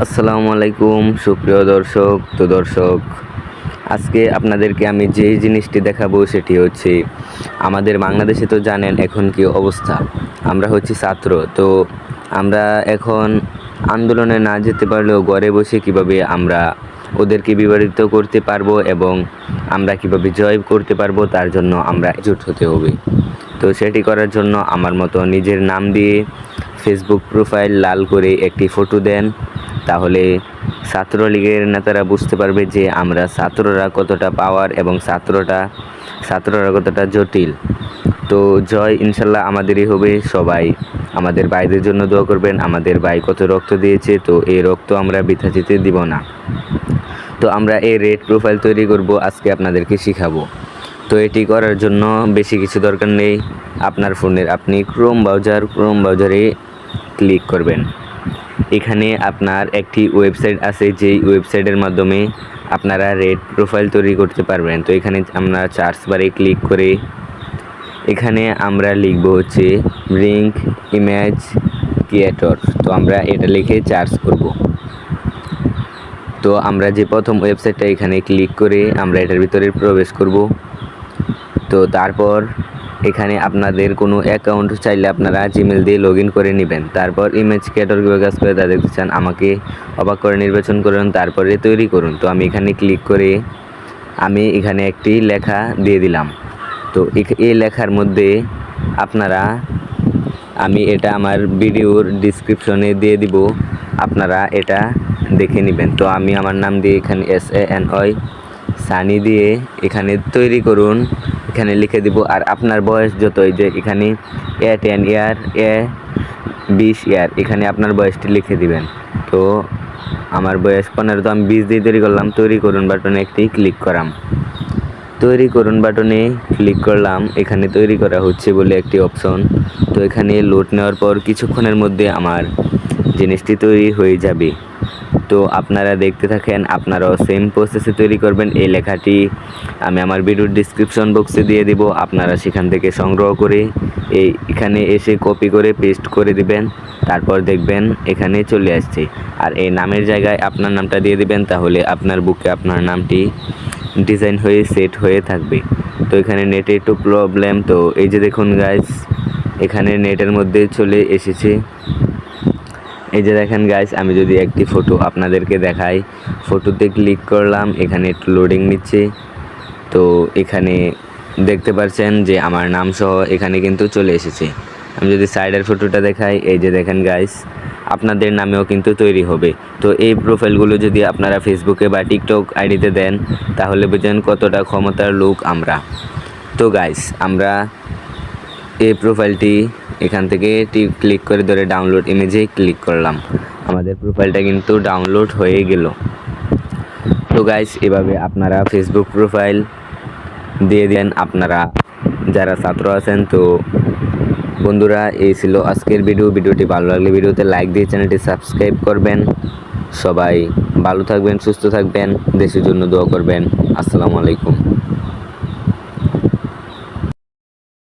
আসসালামু আলাইকুম, সুপ্রিয় দর্শক, তো দর্শক, আজকে আপনাদেরকে আমি যে জিনিসটি দেখাবো সেটি হচ্ছে, আমাদের বাংলাদেশে তো জানেন এখন কি অবস্থা। আমরা হচ্ছি ছাত্র, তো আমরা এখন আন্দোলনে না যেতে পারলেও ঘরে বসে কীভাবে আমরা ওদেরকে বিবাহিত করতে পারব এবং আমরা কীভাবে জয় করতে পারব, তার জন্য আমরা একজোট হতে হবে। তো সেটি করার জন্য আমার মতো নিজের নাম দিয়ে ফেসবুক প্রোফাইল লাল করে একটি ফটো দেন, তাহলে ছাত্রলীগের নেতারা বুঝতে পারবে যে আমরা ছাত্ররা কতটা পাওয়ার এবং ছাত্রটা, ছাত্ররা কতটা জটিল। তো জয় ইনশাল্লাহ আমাদেরই হবে, সবাই আমাদের ভাইদের জন্য দোয়া করবেন, আমাদের ভাই কত রক্ত দিয়েছে, তো এই রক্ত আমরা বৃথা যেতে দিব না। তো আমরা এই রেড প্রোফাইল তৈরি করব, আজকে আপনাদেরকে শিখাবো। তো এটি করার জন্য বেশি কিছু দরকার নেই, আপনার ফোনের আপনি ক্রোম ব্রাউজার ক্রোম ব্রাউজারে ক্লিক করবেন। এখানে আপনার একটি ওয়েবসাইট আছে, যেই ওয়েবসাইটের মাধ্যমে আপনারা রেড প্রোফাইল তৈরি করতে পারবেন। তো এখানে আমরা চার্জ বারে ক্লিক করে এখানে আমরা লিখব হচ্ছে রিঙ্ক ইমেজ ক্রিয়েটর তো আমরা এটা লিখে চার্জ করব। তো আমরা যে প্রথম ওয়েবসাইটটা এখানে ক্লিক করে আমরা এটার ভিতরে প্রবেশ করব। তো তারপর এখানে আপনাদের কোনো অ্যাকাউন্ট চাইলে আপনারা জিমেল দিয়ে লগ করে নেবেন। তারপর ইমেজ ক্রিয়েটর কীভাবে কাজ করে তা দেখতে চান, আমাকে অবাক করে নির্বাচন করুন, তারপরে তৈরি করুন। তো আমি এখানে ক্লিক করে আমি এখানে একটি লেখা দিয়ে দিলাম। তো এই লেখার মধ্যে আপনারা, আমি এটা আমার ভিডিওর ডিসক্রিপশনে দিয়ে দিব। আপনারা এটা দেখে নেবেন। তো আমি আমার নাম দিয়ে এখানে এস এ এন ওই সানি দিয়ে এখানে তৈরি করুন। এখানে লিখে দিব, আর আপনার বয়স যতই যে এখানে এ টেন ইয়ার এ বিশ ইয়ার এখানে আপনার বয়সটি লিখে দিবেন। তো আমার বয়স পনেরো, তো আমি বিশ দিয়ে তৈরি করলাম, তৈরি করুন বাটনে একটি ক্লিক করাম। তৈরি করুন বাটনে ক্লিক করলাম, এখানে তৈরি করা হচ্ছে বলে একটি অপশন। তো এখানে লোড নেওয়ার পর কিছুক্ষণের মধ্যে আমার জিনিসটি তৈরি হয়ে যাবে। তো আপনারা দেখতে থাকেন, আপনারাও সেম প্রসেসে তৈরি করবেন। এই লেখাটি আমি আমার ভিডিওর ডিসক্রিপশন বক্সে দিয়ে দিব। আপনারা সেখান থেকে সংগ্রহ করে এই এখানে এসে কপি করে পেস্ট করে দিবেন। তারপর দেখবেন এখানে চলে আসছে। আর এই নামের জায়গায় আপনার নামটা দিয়ে দিবেন, তাহলে আপনার বুকে আপনার নামটি ডিজাইন হয়ে সেট হয়ে থাকবে। তো এখানে নেটে একটু প্রবলেম তো এই যে দেখুন গাইস এখানে নেটের মধ্যে চলে এসেছে। এই যে দেখেন গাইস আমি যদি একটি ফটো আপনাদেরকে দেখাই ফটোতে ক্লিক করলাম, এখানে একটু লোডিং নিচ্ছে। তো এখানে দেখতে পাচ্ছেন যে আমার নাম সহ এখানে কিন্তু চলে এসেছে। আমি যদি সাইডের ফটোটা দেখাই, এই যে দেখেন গাইস আপনাদের নামেও কিন্তু তৈরি হবে। তো এই প্রোফাইলগুলো যদি আপনারা ফেসবুকে বা টিকটক আইডিতে দেন, তাহলে বুঝেন কতটা ক্ষমতার লোক আমরা। তো গাইস আমরা এই প্রোফাইলটি এখান থেকে ক্লিক করে ধরে ডাউনলোড ইমেজে ক্লিক করলাম। আমাদের প্রোফাইলটা কিন্তু ডাউনলোড হয়ে গেল। তো গাইস এভাবে আপনারা ফেসবুক প্রোফাইল দিয়ে দেন আপনারা যারা ছাত্র আছেন, তো বন্ধুরা, এই ছিল আজকের ভিডিও ভিডিওটি ভালো লাগলে ভিডিওতে লাইক দিয়ে চ্যানেলটি সাবস্ক্রাইব করবেন। সবাই ভালো থাকবেন, সুস্থ থাকবেন, দেশের জন্য দোয়া করবেন। আসসালামু আলাইকুম।